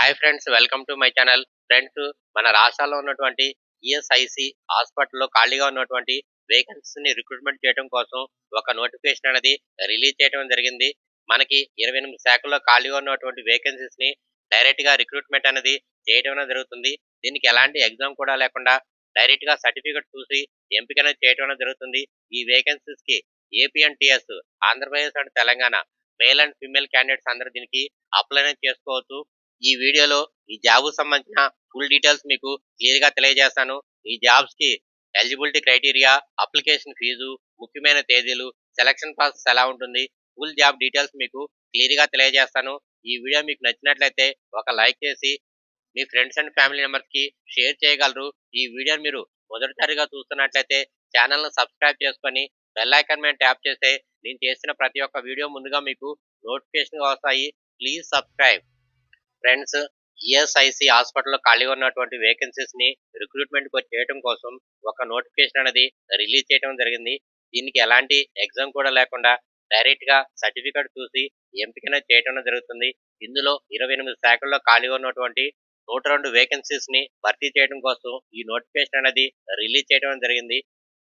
Hi friends welcome to my channel friends మన రాష్ట్రాల్లో ఉన్నటువంటి ఈఎస్ఐసి హాస్పిటల్లో ఖాళీగా ఉన్నటువంటి వేకెన్సీని రిక్రూట్మెంట్ చేయడం కోసం ఒక నోటిఫికేషన్ అనేది రిలీజ్ చేయడం జరిగింది. మనకి ఇరవై ఎనిమిది శాఖల్లో ఖాళీగా ఉన్నటువంటి వేకెన్సీస్ని డైరెక్ట్గా రిక్రూట్మెంట్ అనేది చేయడం జరుగుతుంది. దీనికి ఎలాంటి ఎగ్జామ్ కూడా లేకుండా డైరెక్ట్గా సర్టిఫికెట్ చూసి ఎంపిక అనేది చేయడం జరుగుతుంది. ఈ వేకెన్సీస్కి APNTS AP and TS Andhra Pradesh and Telangana male and female candidates అందరూ దీనికి అప్లై అనేది చేసుకోవచ్చు. ఈ వీడియోలో ఈ జాబ్ సంబంధించిన ఫుల్ డీటెయిల్స్ మీకు క్లియర్గా తెలియజేస్తాను. ఈ జాబ్స్కి ఎలిజిబిలిటీ క్రైటీరియా అప్లికేషన్ ఫీజు ముఖ్యమైన తేదీలు సెలక్షన్ ప్రాసెస్ ఎలా ఉంటుంది ఫుల్ జాబ్ డీటెయిల్స్ మీకు క్లియర్గా తెలియజేస్తాను. ఈ వీడియో మీకు నచ్చినట్లయితే ఒక లైక్ చేసి మీ ఫ్రెండ్స్ అండ్ ఫ్యామిలీ మెంబర్స్కి షేర్ చేయగలరు. ఈ వీడియోని మీరు మొదటిసారిగా చూస్తున్నట్లయితే ఛానల్ను సబ్స్క్రైబ్ చేసుకొని బెల్ ఐకాన్ మీద ట్యాప్ చేస్తే నేను చేసిన ప్రతి ఒక్క వీడియో ముందుగా మీకు నోటిఫికేషన్ వస్తాయి. ప్లీజ్ సబ్స్క్రైబ్ ఫ్రెండ్స్ ఈఎస్ఐసి హాస్పిటల్లో ఖాళీగా ఉన్నటువంటి వేకెన్సీస్ని రిక్రూట్మెంట్ చేయడం కోసం ఒక నోటిఫికేషన్ అనేది రిలీజ్ చేయడం జరిగింది. దీనికి ఎలాంటి ఎగ్జామ్ కూడా లేకుండా డైరెక్ట్గా సర్టిఫికేట్ చూసి ఎంపికన చేయడం జరుగుతుంది. ఇందులో ఇరవై ఎనిమిది శాఖల్లో ఖాళీగా ఉన్నటువంటి నూట రెండు వేకెన్సీస్ని భర్తీ చేయడం కోసం ఈ నోటిఫికేషన్ అనేది రిలీజ్ చేయడం జరిగింది.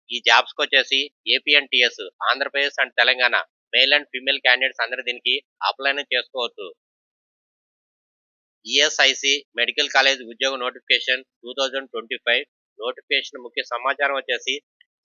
ఈ జాబ్స్కి వచ్చేసి AP and TS Andhra Pradesh and Telangana male and female candidates అందరూ దీనికి అప్లై చేసుకోవచ్చు. ఈఎస్ఐసి మెడికల్ కాలేజ్ ఉద్యోగ notification two thousand twenty five notification ముఖ్య సమాచారం వచ్చేసి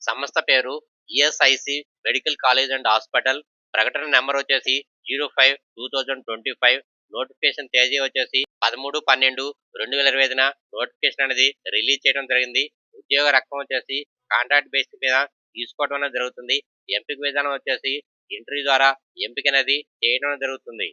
సంస్థ పేరు ESIC medical college and hospital ప్రకటన నెంబర్ వచ్చేసి zero five two thousand twenty five notification తేదీ వచ్చేసి పదమూడు పన్నెండు రెండు వేల ఇరవై ఐదున నోటిఫికేషన్ అనేది రిలీజ్ చేయడం జరిగింది. ఉద్యోగ రకం వచ్చేసి కాంట్రాక్ట్ బేస్ మీద తీసుకోవడం అనేది జరుగుతుంది. ఎంపిక విధానం వచ్చేసి ఇంటర్వ్యూ ద్వారా ఎంపిక అనేది చేయడం జరుగుతుంది.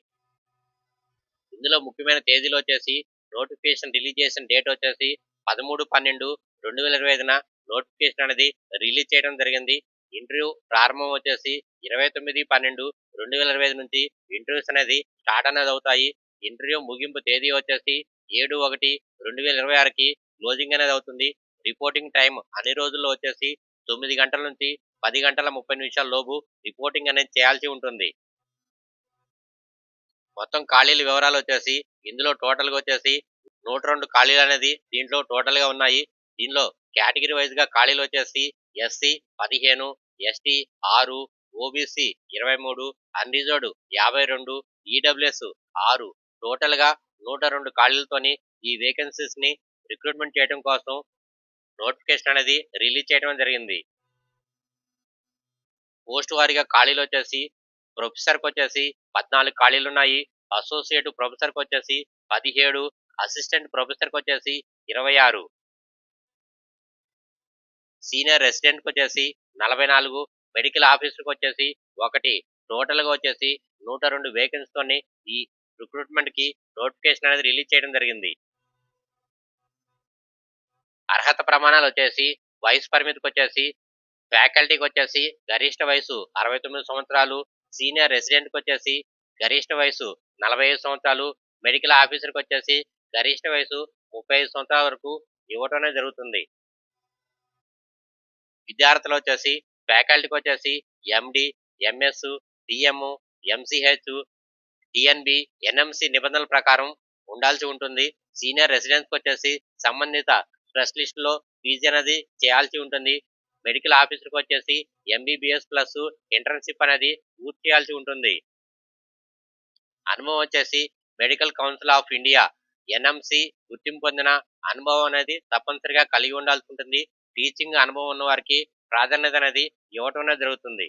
ఇందులో ముఖ్యమైన తేదీలు వచ్చేసి నోటిఫికేషన్ రిలీజ్ చేసిన డేట్ వచ్చేసి పదమూడు పన్నెండు రెండు వేల ఇరవై ఐదున నోటిఫికేషన్ అనేది రిలీజ్ చేయడం జరిగింది. ఇంటర్వ్యూ ప్రారంభం వచ్చేసి ఇరవై తొమ్మిది పన్నెండు రెండు వేల ఇరవై ఐదు నుంచి ఇంటర్వ్యూస్ అనేది స్టార్ట్ అనేది అవుతాయి. ఇంటర్వ్యూ ముగింపు తేదీ వచ్చేసి ఏడు ఒకటి రెండు వేల ఇరవై ఆరుకి క్లోజింగ్ అనేది అవుతుంది. రిపోర్టింగ్ టైం అన్ని రోజుల్లో వచ్చేసి తొమ్మిది గంటల నుంచి పది గంటల ముప్పై నిమిషాల లోపు రిపోర్టింగ్ అనేది చేయాల్సి ఉంటుంది. మొత్తం ఖాళీల వివరాలు వచ్చేసి ఇందులో టోటల్గా వచ్చేసి నూట రెండు ఖాళీలు అనేది దీంట్లో టోటల్గా ఉన్నాయి. దీనిలో కేటగిరీ వైజ్గా ఖాళీలు వచ్చేసి ఎస్సీ పదిహేను ఎస్టీ ఆరు ఓబీసీ ఇరవై మూడు అన్రిజర్వ్డ్ యాభై రెండు ఈడబ్ల్యూఎస్ ఆరు. టోటల్గా నూట రెండు ఖాళీలతోని ఈ వేకెన్సీస్ని రిక్రూట్మెంట్ చేయడం కోసం నోటిఫికేషన్ అనేది రిలీజ్ చేయడం జరిగింది. పోస్ట్ వారీగా ఖాళీలు వచ్చేసి ప్రొఫెసర్కి వచ్చేసి పద్నాలుగు ఖాళీలు ఉన్నాయి అసోసియేట్ ప్రొఫెసర్కి వచ్చేసి పదిహేడు. అసిస్టెంట్ ప్రొఫెసర్కి వచ్చేసి ఇరవై ఆరు. సీనియర్ రెసిడెంట్కి వచ్చేసి నలభై నాలుగు. మెడికల్ ఆఫీసర్కి వచ్చేసి ఒకటి. టోటల్గా వచ్చేసి నూట రెండు వేకెన్సీతోని ఈ రిక్రూట్మెంట్కి నోటిఫికేషన్ అనేది రిలీజ్ చేయడం జరిగింది. అర్హత ప్రమాణాలు వచ్చేసి వయసు పరిమితికి వచ్చేసి ఫ్యాకల్టీకి వచ్చేసి గరిష్ట వయసు అరవై తొమ్మిది సంవత్సరాలు. సీనియర్ రెసిడెంట్కి వచ్చేసి గరిష్ట వయసు నలభై ఐదు సంవత్సరాలు మెడికల్ ఆఫీసర్కి వచ్చేసి గరిష్ట వయసు ముప్పై ఐదు సంవత్సరాల వరకు ఇవ్వటం అనేది జరుగుతుంది. విద్యార్థులు వచ్చేసి ఫ్యాకల్టీకి వచ్చేసి MD MS DM MCH DNB NMC నిబంధనల ప్రకారం ఉండాల్సి ఉంటుంది. సీనియర్ రెసిడెంట్స్కి వచ్చేసి సంబంధిత స్పెషలిస్ట్లో పీజీ అనేది చేయాల్సి ఉంటుంది. మెడికల్ ఆఫీసర్కి వచ్చేసి ఎంబీబీఎస్ ప్లస్ ఇంటర్న్షిప్ అనేది పూర్తి చేయాల్సి ఉంటుంది. అనుభవం వచ్చేసి medical council of India NMC గుర్తింపు పొందిన అనుభవం అనేది తప్పనిసరిగా కలిగి ఉండాల్సి ఉంటుంది. టీచింగ్ అనుభవం ఉన్న వారికి ప్రాధాన్యత అనేది ఇవ్వటం అనేది జరుగుతుంది.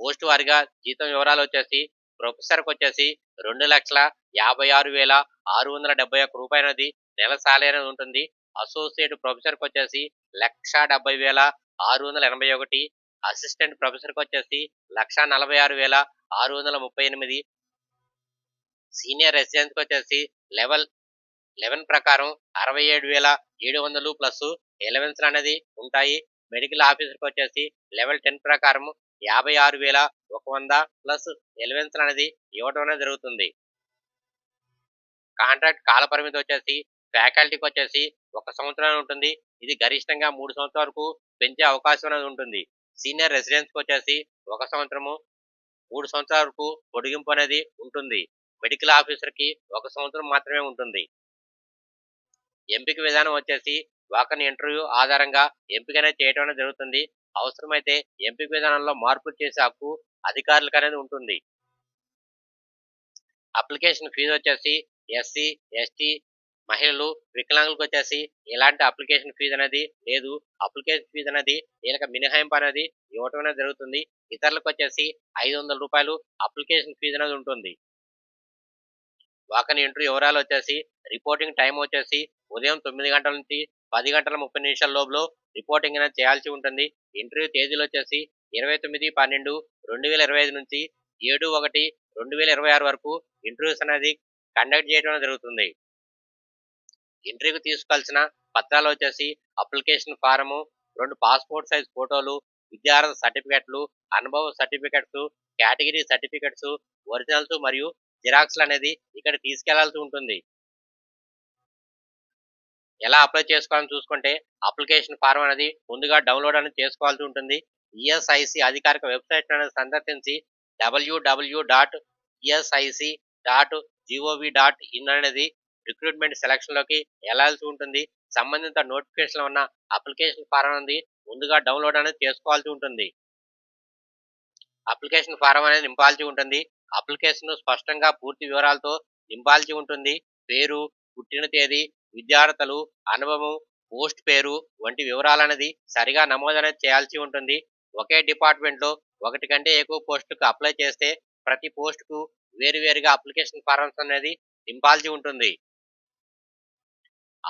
పోస్ట్ వారిగా జీతం వివరాలు వచ్చేసి ప్రొఫెసర్కి వచ్చేసి రెండు లక్షల యాభై ఆరు వేల ఆరు వందల డెబ్బై ఒక్క రూపాయలది నెల సాలరీ అనేది ఉంటుంది. అసోసియేట్ ప్రొఫెసర్కి వచ్చేసి లక్ష డెబ్బై వేల ఆరు వందల ఎనభై ఒకటి. అసిస్టెంట్ ప్రొఫెసర్కి వచ్చేసి లక్ష నలభై ఆరు వేల ఆరు వందల ముప్పై ఎనిమిది. సీనియర్ రెసిడెంట్కి వచ్చేసి లెవెల్ లెవెన్ ప్రకారం అరవై ఏడు వేల ఏడు వందలు ప్లస్ ఎలవెన్స్ అనేది ఉంటాయి. మెడికల్ ఆఫీసర్కి వచ్చేసి లెవెల్ టెన్ ప్రకారం యాభై ఆరు వేల ఒక వంద ప్లస్ ఎలవెన్స్ అనేది ఇవ్వడం అనేది జరుగుతుంది. కాంట్రాక్ట్ కాల పరిమితి వచ్చేసి ఫ్యాకల్టీకి వచ్చేసి ఒక సంవత్సరం ఉంటుంది. ఇది గరిష్టంగా మూడు సంవత్సరాల వరకు పెంచే అవకాశం అనేది ఉంటుంది. సీనియర్ రెసిడెన్స్కి వచ్చేసి ఒక సంవత్సరము మూడు సంవత్సరాల వరకు పొడిగింపు అనేది ఉంటుంది. మెడికల్ ఆఫీసర్కి ఒక సంవత్సరం మాత్రమే ఉంటుంది. ఎంపిక విధానం వచ్చేసి వాకన్ ఇంటర్వ్యూ ఆధారంగా ఎంపిక అనేది చేయడం అనేది జరుగుతుంది. అవసరమైతే ఎంపిక విధానంలో మార్పులు చేసే హక్కు అధికారులకు అనేది ఉంటుంది. అప్లికేషన్ ఫీజు వచ్చేసి ఎస్సీ ఎస్టీ మహిళలు వికలాంగులకు వచ్చేసి ఎలాంటి అప్లికేషన్ ఫీజు అనేది లేదు. అప్లికేషన్ ఫీజు అనేది వీళ్ళకి మినహాయింపు అనేది ఇవ్వటం అనేది జరుగుతుంది. ఇతరులకు వచ్చేసి ఐదు వందల రూపాయలు అప్లికేషన్ ఫీజు అనేది ఉంటుంది. వాకన్ ఇంటర్వ్యూ వివరాలు వచ్చేసి రిపోర్టింగ్ టైం వచ్చేసి ఉదయం తొమ్మిది గంటల నుంచి పది గంటల ముప్పై నిమిషాల లోపల రిపోర్టింగ్ అనేది చేయాల్సి ఉంటుంది. ఇంటర్వ్యూ తేదీలు వచ్చేసి ఇరవై తొమ్మిది పన్నెండు రెండు వేల ఇరవై ఐదు నుంచి ఏడు ఒకటి రెండు వేల ఇరవై ఆరు వరకు ఇంటర్వ్యూస్ అనేది కండక్ట్ చేయడం జరుగుతుంది. ఇంటర్వ్యూకి తీసుకోవాల్సిన పత్రాలు వచ్చేసి అప్లికేషన్ ఫారము రెండు పాస్పోర్ట్ సైజ్ ఫోటోలు విద్యార్థి సర్టిఫికెట్లు అనుభవ సర్టిఫికెట్స్ కేటగిరీ సర్టిఫికెట్స్ ఒరిజినల్స్ మరియు జిరాక్స్లు అనేది ఇక్కడ తీసుకెళ్ళాల్సి ఉంటుంది. ఎలా అప్లై చేసుకోవాలని చూసుకుంటే అప్లికేషన్ ఫారం అనేది ముందుగా డౌన్లోడ్ అనేది చేసుకోవాల్సి ఉంటుంది. ఈఎస్ఐసి అధికారిక వెబ్సైట్ అనేది సందర్శించి WWW dot ESIC dot GOV dot IN అనేది రిక్రూట్మెంట్ సెలక్షన్లోకి వెళ్ళాల్సి ఉంటుంది. సంబంధిత నోటిఫికేషన్ ఉన్న అప్లికేషన్ ఫారం అనేది ముందుగా డౌన్లోడ్ అనేది చేసుకోవాల్సి ఉంటుంది. అప్లికేషన్ ఫారం అనేది నింపాల్సి ఉంటుంది. అప్లికేషన్ స్పష్టంగా పూర్తి వివరాలతో నింపాల్సి ఉంటుంది. పేరు పుట్టిన తేదీ విద్యార్థులు అనుభవం పోస్ట్ పేరు వంటి వివరాలు అనేది సరిగా నమోదు అనేది చేయాల్సి ఉంటుంది. ఒకే డిపార్ట్మెంట్లో ఒకటి కంటే ఎక్కువ పోస్టుకు అప్లై చేస్తే ప్రతి పోస్టుకు వేరువేరుగా అప్లికేషన్ ఫారమ్స్ అనేది నింపాల్సి ఉంటుంది.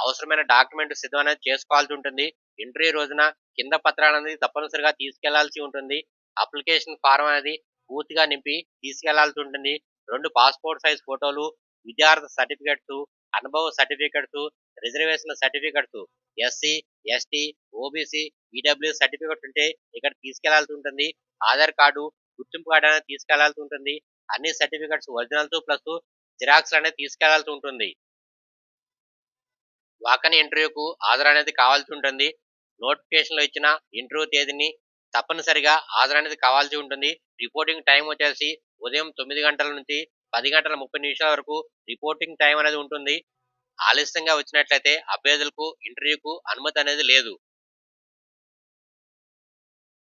అవసరమైన డాక్యుమెంట్ సిద్ధం అనేది చేసుకోవాల్సి ఉంటుంది. ఇంటర్వ్యూ రోజున కింద పత్రాలు అనేది తప్పనిసరిగా తీసుకెళ్ళాల్సి ఉంటుంది. అప్లికేషన్ ఫారం అనేది పూర్తిగా నింపి తీసుకెళ్ళాల్సి ఉంటుంది. రెండు పాస్పోర్ట్ సైజ్ ఫోటోలు విద్యార్థి సర్టిఫికెట్స్ అనుభవ certificates reservation certificates SC ST OBC EW certificate ఉంటే ఇక్కడ తీసుకెళ్ళాల్సి ఉంటుంది. ఆధార్ కార్డు గుర్తింపు కార్డు అనేది తీసుకెళ్ళాల్సి ఉంటుంది. అన్ని సర్టిఫికెట్స్ ఒరిజినల్స్ ప్లస్ జిరాక్స్ అనేది తీసుకెళ్ళాల్సి ఉంటుంది. వాకని ఇంటర్వ్యూకు హాజరు అనేది కావాల్సి ఉంటుంది. నోటిఫికేషన్లు ఇచ్చిన ఇంటర్వ్యూ తేదీని తప్పనిసరిగా హాజరు అనేది కావాల్సి ఉంటుంది. రిపోర్టింగ్ టైం వచ్చేసి ఉదయం తొమ్మిది గంటల నుంచి పది గంటల ముప్పై నిమిషాల వరకు రిపోర్టింగ్ టైం అనేది ఉంటుంది. ఆలస్యంగా వచ్చినట్లయితే అభ్యర్థులకు ఇంటర్వ్యూకు అనుమతి అనేది లేదు.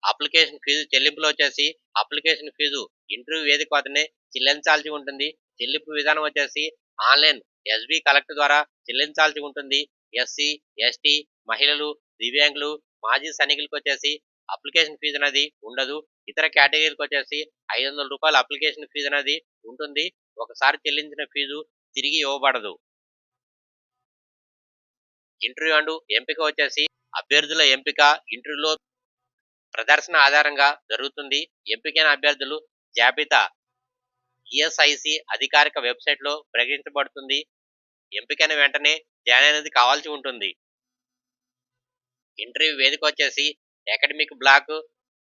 అప్లికేషన్ ఫీజు చెల్లింపులు వచ్చేసి అప్లికేషన్ ఫీజు ఇంటర్వ్యూ వేదిక వద్దనే చెల్లించాల్సి ఉంటుంది. చెల్లింపు విధానం వచ్చేసి ఆన్లైన్ ఎస్బి కలెక్ట్ ద్వారా చెల్లించాల్సి ఉంటుంది. ఎస్సీ ఎస్టీ మహిళలు దివ్యాంగులు మాజీ సైనికులకు వచ్చేసి అప్లికేషన్ ఫీజు అనేది ఉండదు. ఇతర కేటగిరీలకు వచ్చేసి ఐదు వందల రూపాయల అప్లికేషన్ ఫీజు అనేది ఉంటుంది. ఒకసారి చెల్లించిన ఫీజు తిరిగి ఇవ్వబడదు. ఇంటర్వ్యూ అండ్ ఎంపిక వచ్చేసి అభ్యర్థుల ఎంపిక ఇంటర్వ్యూలో ప్రదర్శన ఆధారంగా జరుగుతుంది. ఎంపికైన అభ్యర్థులు జాబితా ఈఎస్ఐసి అధికారిక వెబ్సైట్లో ప్రకటించబడుతుంది. ఎంపికైన వెంటనే జాయిన్ అనేది కావాల్సి ఉంటుంది. ఇంటర్వ్యూ వేదిక వచ్చేసి academic block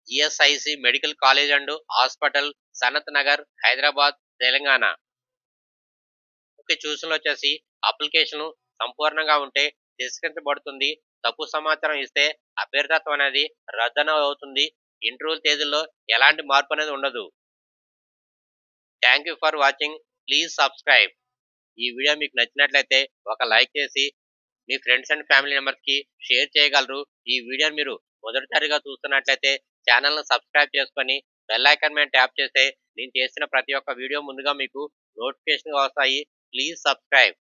ESIC medical college and hospital Sanath Nagar Hyderabad Telangana. Okay చూసిన వచ్చేసి అప్లికేషన్ సంపూర్ణంగా ఉంటే తిరస్కరించబడుతుంది. తప్పు సమాచారం ఇస్తే అభ్యర్థత్వం అనేది రద్దన అవుతుంది ఇంటర్వ్యూ తేదీల్లో ఎలాంటి మార్పు అనేది ఉండదు. Thank you for watching please subscribe ఈ వీడియో మీకు నచ్చినట్లయితే ఒక లైక్ చేసి మీ ఫ్రెండ్స్ అండ్ ఫ్యామిలీ మెంబర్స్కి షేర్ చేయగలరు. ఈ వీడియోని మీరు మొదటిసారిగా చూస్తున్నట్లయితే ఛానల్ను సబ్స్క్రైబ్ చేసుకొని బెల్ ఐకాన్ మీద ట్యాప్ చేస్తే నేను చేసిన ప్రతి ఒక్క వీడియో ముందుగా మీకు నోటిఫికేషన్గా వస్తాయి. Please subscribe